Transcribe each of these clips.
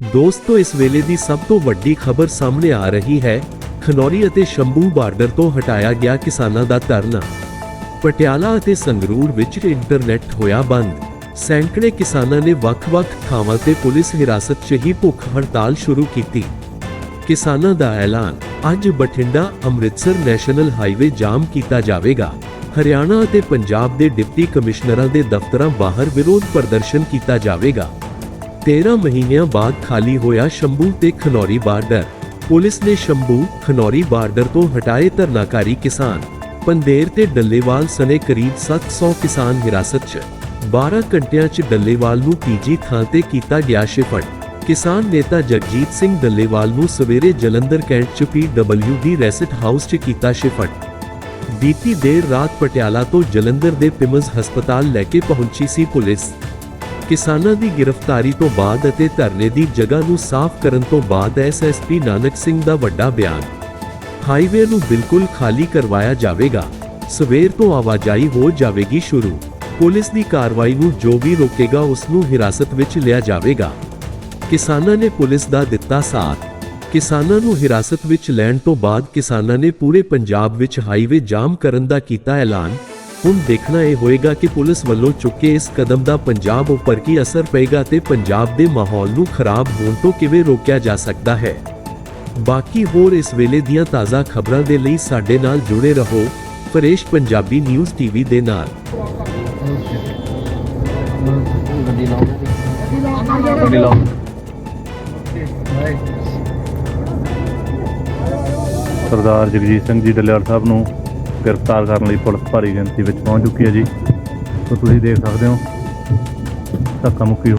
ਦੋਸਤੋ, ਇਸ ਵੇਲੇ ਦੀ ਸਭ ਤੋਂ ਵੱਡੀ ਖਬਰ ਸਾਹਮਣੇ ਆ ਰਹੀ ਹੈ। ਖਨੌਰੀ ਅਤੇ ਸ਼ੰਭੂ ਬਾਰਡਰ ਤੋਂ ਹਟਾਇਆ ਗਿਆ ਕਿਸਾਨਾਂ ਦਾ ਧਰਨਾ। ਪਟਿਆਲਾ ਅਤੇ ਸੰਗਰੂਰ ਵਿੱਚ ਇੰਟਰਨੈਟ ਹੋਇਆ ਬੰਦ। ਸੈਂਕੜੇ ਕਿਸਾਨਾਂ ਨੇ ਵੱਖ-ਵੱਖ ਥਾਵਾਂ ਤੇ ਪੁਲਿਸ ਹਿਰਾਸਤ 'ਚ ਹੀ ਭੁੱਖ ਹੜਤਾਲ ਸ਼ੁਰੂ ਕੀਤੀ। ਕਿਸਾਨਾਂ ਦਾ ਐਲਾਨ, ਅੱਜ Bathinda Amritsar national highway jam ਕੀਤਾ ਜਾਵੇਗਾ। ਹਰਿਆਣਾ ਅਤੇ ਪੰਜਾਬ ਦੇ ਡਿਪਟੀ ਕਮਿਸ਼ਨਰਾਂ ਦੇ ਦਫ਼ਤਰਾਂ ਬਾਹਰ ਵਿਰੋਧ ਪ੍ਰਦਰਸ਼ਨ ਕੀਤਾ ਜਾਵੇਗਾ। 13 ਮਹੀਨਿਆਂ ਬਾਅਦ ਖਾਲੀ ਹੋਇਆ ਸ਼ੰਭੂ ਤੇ ਖਨੌਰੀ ਬਾਰਡਰ। ਪੁਲਿਸ ਨੇ ਸ਼ੰਭੂ, ਖਨੌਰੀ ਬਾਰਡਰ ਤੋਂ ਹਟਾਏ ਧਰਨਾਕਾਰੀ ਕਿਸਾਨ। ਪੰਦੇਰ ਤੇ ਡੱਲੇਵਾਲ ਸਨੇ ਕਰੀਬ 700 ਕਿਸਾਨ ਹਿਰਾਸਤ 'ਚ। 12 ਘੰਟਿਆਂ 'ਚ ਡੱਲੇਵਾਲ ਨੂੰ ਤੀਜੀ ਥਾਂ ਤੇ ਕੀਤਾ ਗਿਆ ਸ਼ਿਫਟ। ਕਿਸਾਨ ਨੇਤਾ ਜਗਜੀਤ ਸਿੰਘ ਡੱਲੇਵਾਲ ਨੂੰ ਸਵੇਰੇ ਜਲੰਧਰ ਕੈਂਟ 'ਚ ਪੀਡਬਲਯੂ ਦੀ ਰੈਸਟ ਹਾਊਸ 'ਚ ਕੀਤਾ ਸ਼ਿਫਟ। ਬੀਤੀ ਦੇਰ ਰਾਤ ਪਟਿਆਲਾ ਤੋਂ ਜਲੰਧਰ ਦੇ ਪਿਮਜ਼ ਹਸਪਤਾਲ ਲੈ ਕੇ ਪਹੁੰਚੀ ਸੀ ਪੁਲਿਸ। ਕਿਸਾਨਾਂ ਦੀ ਗ੍ਰਿਫਤਾਰੀ ਤੋਂ ਬਾਅਦ ਅਤੇ ਧਰਨੇ ਦੀ ਜਗ੍ਹਾ ਨੂੰ ਸਾਫ਼ ਕਰਨ ਤੋਂ ਬਾਅਦ ਐਸਐਸਪੀ ਨਾਨਕ ਸਿੰਘ ਦਾ ਵੱਡਾ ਬਿਆਨ। ਹਾਈਵੇ ਨੂੰ ਬਿਲਕੁਲ ਖਾਲੀ ਕਰਵਾਇਆ ਜਾਵੇਗਾ। ਸਵੇਰ ਤੋਂ ਆਵਾਜਾਈ ਹੋ ਜਾਵੇਗੀ ਸ਼ੁਰੂ। ਪੁਲਿਸ ਦੀ ਕਾਰਵਾਈ ਨੂੰ ਜੋ ਵੀ ਰੋਕੇਗਾ ਉਸ ਨੂੰ ਹਿਰਾਸਤ ਵਿੱਚ ਲਿਆ ਜਾਵੇਗਾ। ਕਿਸਾਨਾਂ ਨੇ ਪੁਲਿਸ ਦਾ ਦਿੱਤਾ ਸਾਥ। ਕਿਸਾਨਾਂ ਨੂੰ ਹਿਰਾਸਤ ਵਿੱਚ ਲੈਣ ਤੋਂ ਬਾਅਦ ਕਿਸਾਨਾਂ ਨੇ ਪੂਰੇ ਪੰਜਾਬ ਵਿੱਚ ਹਾਈਵੇ ਜਾਮ ਕਰਨ ਦਾ ਕੀਤਾ ਐਲਾਨ। ਹੁਣ ਦੇਖਣਾ ਇਹ ਹੋਏਗਾ ਕਿ ਪੁਲਿਸ ਵੱਲੋਂ ਚੁੱਕੇ ਇਸ ਕਦਮ ਦਾ ਪੰਜਾਬ ਉੱਪਰ ਕੀ ਅਸਰ ਪਏਗਾ ਤੇ ਪੰਜਾਬ ਦੇ ਮਾਹੌਲ ਨੂੰ ਖਰਾਬ ਹੋਣ ਤੋਂ ਕਿਵੇਂ ਰੋਕਿਆ ਜਾ ਸਕਦਾ ਹੈ। ਬਾਕੀ ਹੋਰ ਇਸ ਵੇਲੇ ਦੀਆਂ ਤਾਜ਼ਾ ਖਬਰਾਂ ਦੇ ਲਈ ਸਾਡੇ ਨਾਲ ਜੁੜੇ ਰਹੋ, ਫਰੇਸ਼ ਪੰਜਾਬੀ ਨਿਊਜ਼ ਟੀਵੀ ਦੇ ਨਾਲ। ਗੱਡੀ ਲਾਓ ਗੱਡੀ ਲਾਓ ਸਰਦਾਰ ਜਗਜੀਤ ਸਿੰਘ ਜੀ ਡੱਲੇਵਾਲ ਸਾਹਿਬ ਨੂੰ ਗ੍ਰਿਫਤਾਰ ਕਰਨ ਲਈ ਪੁਲਿਸ ਭਾਰੀ ਗਿਣਤੀ ਵਿੱਚ ਪਹੁੰਚ ਚੁੱਕੀ ਹੈ ਜੀ। ਸੋ ਤੁਸੀਂ ਦੇਖ ਸਕਦੇ ਹੋ, ਧੱਕਾ ਮੁੱਕੀ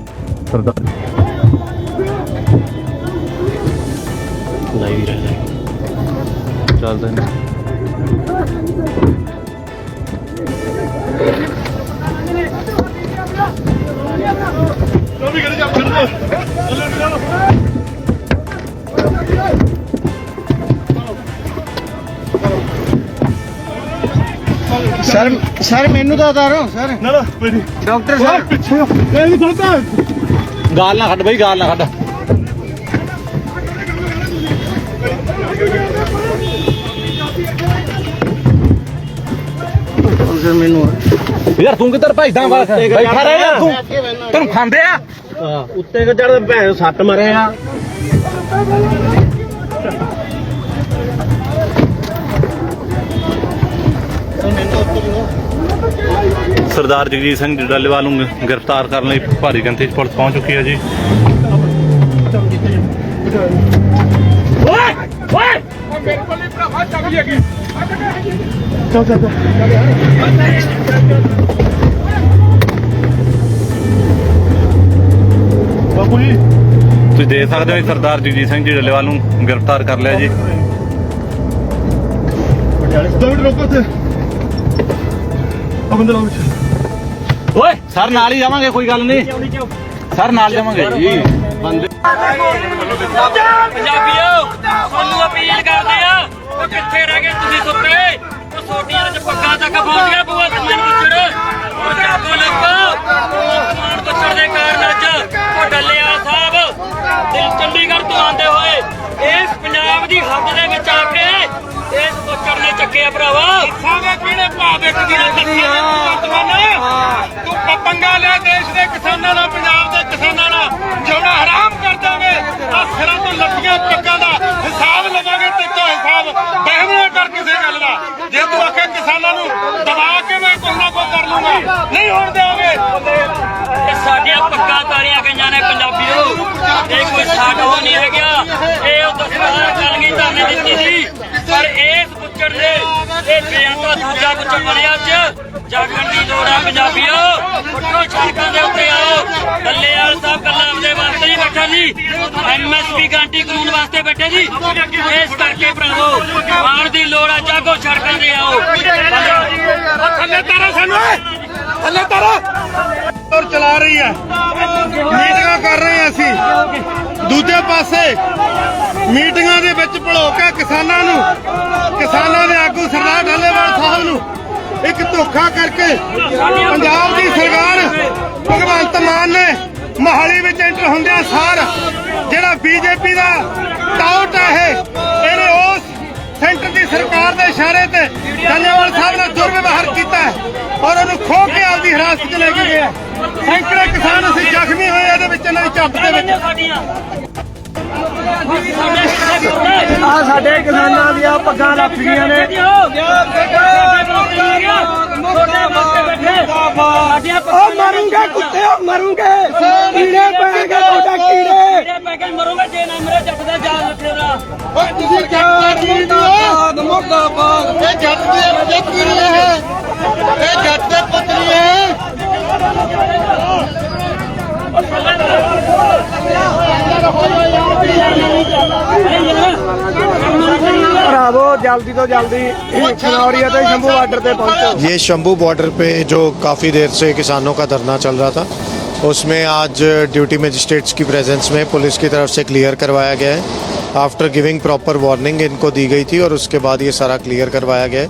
ਸਰਦਾਰ ਲਾਈਵ ਰਹਿ ਚੱਲਦਾ ਨਹੀਂ। ਸਰ ਸਰ ਮੈਨੂੰ ਤਾਂ ਉਤਾਰੋ ਸਰ। ਨਾ ਨਾ ਕੋਈ ਨਹੀਂ ਡਾਕਟਰ ਸਰ ਪਿੱਛੇ ਇਹ ਨਹੀਂ ਖੜਦਾ ਗਾਲ ਨਾ ਕੱਢ ਬਈ ਗਾਲ ਨਾ ਕੱਢ। ਸਰ ਮੈਨੂੰ ਯਾਰ ਤੂੰ ਕਿੱਧਰ ਭਜਦਾ ਵਾ ਬੈਠਾ ਰਹਿ ਯਾਰ ਤੂੰ। ਤੈਨੂੰ ਖਾਂਦੇ ਆ? ਉੱਤੇ ਕਿ ਭੈਣ ਸੱਟ ਮਰੇ ਸਰਦਾਰ ਜਗਜੀਤ ਸਿੰਘ ਡੱਲੇਵਾਲ ਨੂੰ ਗ੍ਰਿਫਤਾਰ ਕਰਨ ਲਈ ਭਾਰੀ ਗਿਣਤੀ ਚ ਪੁਲਿਸ ਪਹੁੰਚ ਚੁੱਕੀ ਹੈ ਜੀ। ਚੱਲ ਚੱਲ ਚੱਲ ਬਾਪੂ ਜੀ ਤੁਸੀਂ ਦੇਖ ਸਕਦੇ ਹੋ ਜੀ, ਸਰਦਾਰ ਜਗਜੀਤ ਸਿੰਘ ਜੀ ਡੱਲੇਵਾਲ ਨੂੰ ਗ੍ਰਿਫਤਾਰ ਕਰ ਲਿਆ ਜੀ। ਦੋ ਮਿੰਟ ਰੁਕੋ ਤੇ ਬੰਦੇ ਲਾਓ ਵਿੱਚ। ਓਏ ਸਰ ਨਾਲ ਹੀ ਜਾਵਾਂਗੇ ਕੋਈ ਗੱਲ ਨਹੀਂ। ਸਰ ਨਾਲ ਜਾਵਾਂਗੇ ਜੀ। ਬੰਦੇ। ਪੰਜਾਬੀਓ ਤੁਹਾਨੂੰ ਅਪੀਲ ਕਰਦੇ ਆ ਉਹ ਕਿੱਥੇ ਰਹਿ ਗਏ ਤੁਸੀਂ ਸੁੱਤੇ? ਉਹ ਸੋਟੀਆਂ ਚ ਪੱਗਾਂ ਤੱਕ ਪਹੁੰਚ ਬੂਆ ਨੇ ਚੱਕਿਆ ਭਰਾਵਾ। ਦੱਸਾਂਗੇ ਕਿਹੜੇ ਭਾਅ ਦੇ ਕਿਸਾਨ ਤੂੰ ਪ- ਪੰਗਾ ਲਿਆ ਦੇਸ਼ ਦੇ ਕਿਸਾਨਾਂ ਨਾਲ ਪੰਜਾਬ ਦੇ ਕਿਸਾਨਾਂ ਨਾਲ। ਜਿਉਣਾ ਹਰਾਮ ਕਰ ਦਾਂਗੇ। ਆ ਸਿਰਾਂ ਤੋਂ ਲੱਟੀਆਂ ਪੱਗਾਂ ਦਾ ਹਿਸਾਬ ਲਵਾਂਗੇ ਤੇ ਤੋਂ ਹਿਸਾਬ। ਬਹਿਮਣਾ ਕਰ ਕਿਸੇ ਗੱਲ ਦਾ। ਜੇ ਤੂੰ ਆਖੇ ਕਿਸਾਨਾਂ ਨੂੰ ਦਬਾ ਕੇ ਮੈਂ ਕੁਝ ਨਾ ਕੁਝ ਕਰ ਲੂੰਗਾ ਨਹੀਂ ਹੋਣ ਦੇਵਾਂਗੇ ਇਹ ਸਾਡੀਆਂ ਪੱਗਾਂ ਤਾਰੀਆਂ ਗਈਆਂ ਨੇ ਪੰਜਾਬੀਓ ਇਹ ਕੋਈ ਸਾਡਾ ਹੋ ਨਹੀਂ ਹੈਗਾ ਇਹ ਉਹ ਦਸਤਾਰ ਚੱਲ ਗਈ ਧਰਨੇ ਦਿੱਤੀ ਸੀ ਪਰ ਇਸ ਬੁੱਚੜ ਦੇ ਇਹ ਬੇਅੰਤਾ ਦੂਜਾ ਬੁੱਚੜ ਬਣਿਆ ਅੱਜ। ਜਾਗਣ ਦੀ ਲੋੜ ਆ ਪੰਜਾਬੀਓ। ਉੱਠੋ ਸੜਕਾਂ ਦੇ ਉੱਤੇ ਆਓ। ਡੱਲੇ ਵਾਲ ਸਾਹਿਬ ਕੱਲਾ ਆਪਦੇ ਵਾਸਤੇ ਨਹੀਂ ਬੈਠਾ ਜੀ। ਐਮਐਸਪੀ ਗਾਰੰਟੀ ਕਾਨੂੰਨ ਵਾਸਤੇ ਬੈਠੇ ਜੀ। ਇਸ ਕਰਕੇ ਭਰਾਵੋ ਮਾਣ ਦੀ ਲੋੜ ਆ, ਜਾਗੋ ਸੜਕਾਂ ਤੇ ਆਓ। ਥੱਲੇ ਤਾਰਾ ਸਾਨੂੰ ਥੱਲੇ ਤਾਰਾ। ਜ਼ੋਰ ਚਲਾ ਰਹੀ ਹੈ। ਮੀਟਿੰਗਾਂ ਕਰ ਰਹੇ ਹਾਂ ਅਸੀਂ। ਦੂਜੇ ਪਾਸੇ ਮੀਟਿੰਗਾਂ ਦੇ ਵਿੱਚ ਭੜੋ ਕੇ ਕਿਸਾਨਾਂ ਨੂੰ, ਕਿਸਾਨਾਂ ਦੇ ਆਗੂ ਸਰਦਾਰ ਢੱਲੇਵਾਲ ਸਾਹਿਬ ਨੂੰ ਇੱਕ ਧੋਖਾ ਕਰਕੇ ਪੰਜਾਬ ਦੀ ਸਰਕਾਰ ਭਗਵੰਤ ਮਾਨ ਨੇ ਮਹਾਲੀ ਵਿੱਚ ਐਂਟਰ ਹੁੰਦਿਆਂ ਸਾਰ ਜਿਹੜਾ ਬੀਜੇਪੀ ਦਾ ਟਾਊਟ ਹੈ ਇਹਨੇ ਉਸ ਸੈਂਟਰ ਦੀ ਸਰਕਾਰ ਦੇ ਇਸ਼ਾਰੇ ਤੇ ਧੰਨਵਾਲ ਸਾਹਿਬ ਨੇ ਦੁਰਵਿਵਹਾਰ ਕੀਤਾ। ਆਪਦੀ ਹਿਰਾਸਤ 'ਚ ਲੈ ਕੇ ਗਏ। ਸੈਂਕੜੇ ਕਿਸਾਨ ਅਸੀਂ ਜ਼ਖਮੀ ਹੋਏ ਇਹਦੇ ਵਿੱਚ ਇਹਨਾਂ ਦੀ ਝੱਪ ਦੇ ਵਿੱਚ। ਆ ਸਾਡੇ ਕਿਸਾਨਾਂ ਦੀਆਂ ਪੱਗਾਂ ਲੱਥ ਗਈਆਂ ਨੇ। ਉਹ ਮਰੂੰਗੇ ਕੁੱਤੇ ਉਹ ਮਰੂੰਗੇ। ਕੀੜੇ ਪੈਣਗੇ ਤੁਹਾਡਾ ਕੀੜੇ। ਮਰੋਗੇ ਜੇ ਨਾ ਮੇਰੇ ਜੱਟ ਦਾ ਜਾਨ ਰੱਖੇਗਾ ਓਏ ਤੁਸੀਂ ਜੱਟ ਦੇ ਮੁਰਦਾਬਾਦ ਇਹ ਜੱਟ ਦੇ ਜੱਟ ਨਹੀਂ ये शंभू बॉर्डर पे जो काफ़ी देर से किसानों का धरना चल रहा था, उसमें आज ड्यूटी मजिस्ट्रेट्स की प्रेजेंस में पुलिस की तरफ़ से क्लियर करवाया गया है। आफ्टर गिविंग प्रॉपर वार्निंग इनको दी गई थी और उसके बाद ये सारा क्लियर करवाया गया है।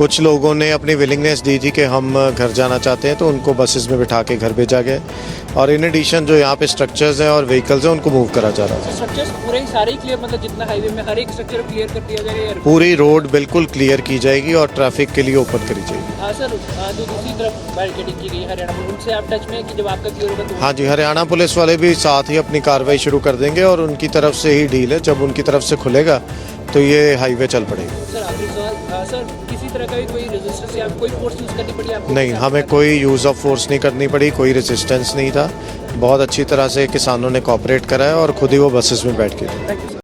कुछ लोगों ने अपनी विलिंगनेस दी थी कि हम घर जाना चाहते हैं तो उनको बसेस में बिठा के घर भेजा गया और इन एडिशन जो यहाँ पे स्ट्रक्चर्स हैं और व्हीकल्स हैं उनको मूव करा जा रहा है। स्ट्रक्चर्स पूरे सारे क्लियर मतलब जितना हाईवे में हर एक स्ट्रक्चर क्लियर कर दिया जाएगा पूरी रोड बिल्कुल क्लियर की जाएगी और ट्रैफ़िक के लिए ओपन करी जाएगी। हाँ सर हाँ, जो दूसरी तरफ़ बैरिकेडिंग की गई हरियाणा उनसे आप टच में कि जब आपका क्लियर होगा तो हाँ जी हरियाणा पुलिस वाले भी साथ ही अपनी कार्रवाई शुरू कर देंगे और उनकी तरफ़ से ही डील है। जब उनकी तरफ़ से खुलेगा तो ये हाईवे चल पड़ेगी सर आखिरी सवाल हाँ, सर किसी तरह का भी कोई रेजिस्टेंस या कोई फोर्स यूज करनी पड़ी आपको नहीं हमें कोई यूज़ ऑफ फोर्स नहीं करनी पड़ी कोई रेजिस्टेंस नहीं था बहुत अच्छी तरह से किसानों ने कॉपरेट करा है और खुद ही वो बसेस में बैठ के थे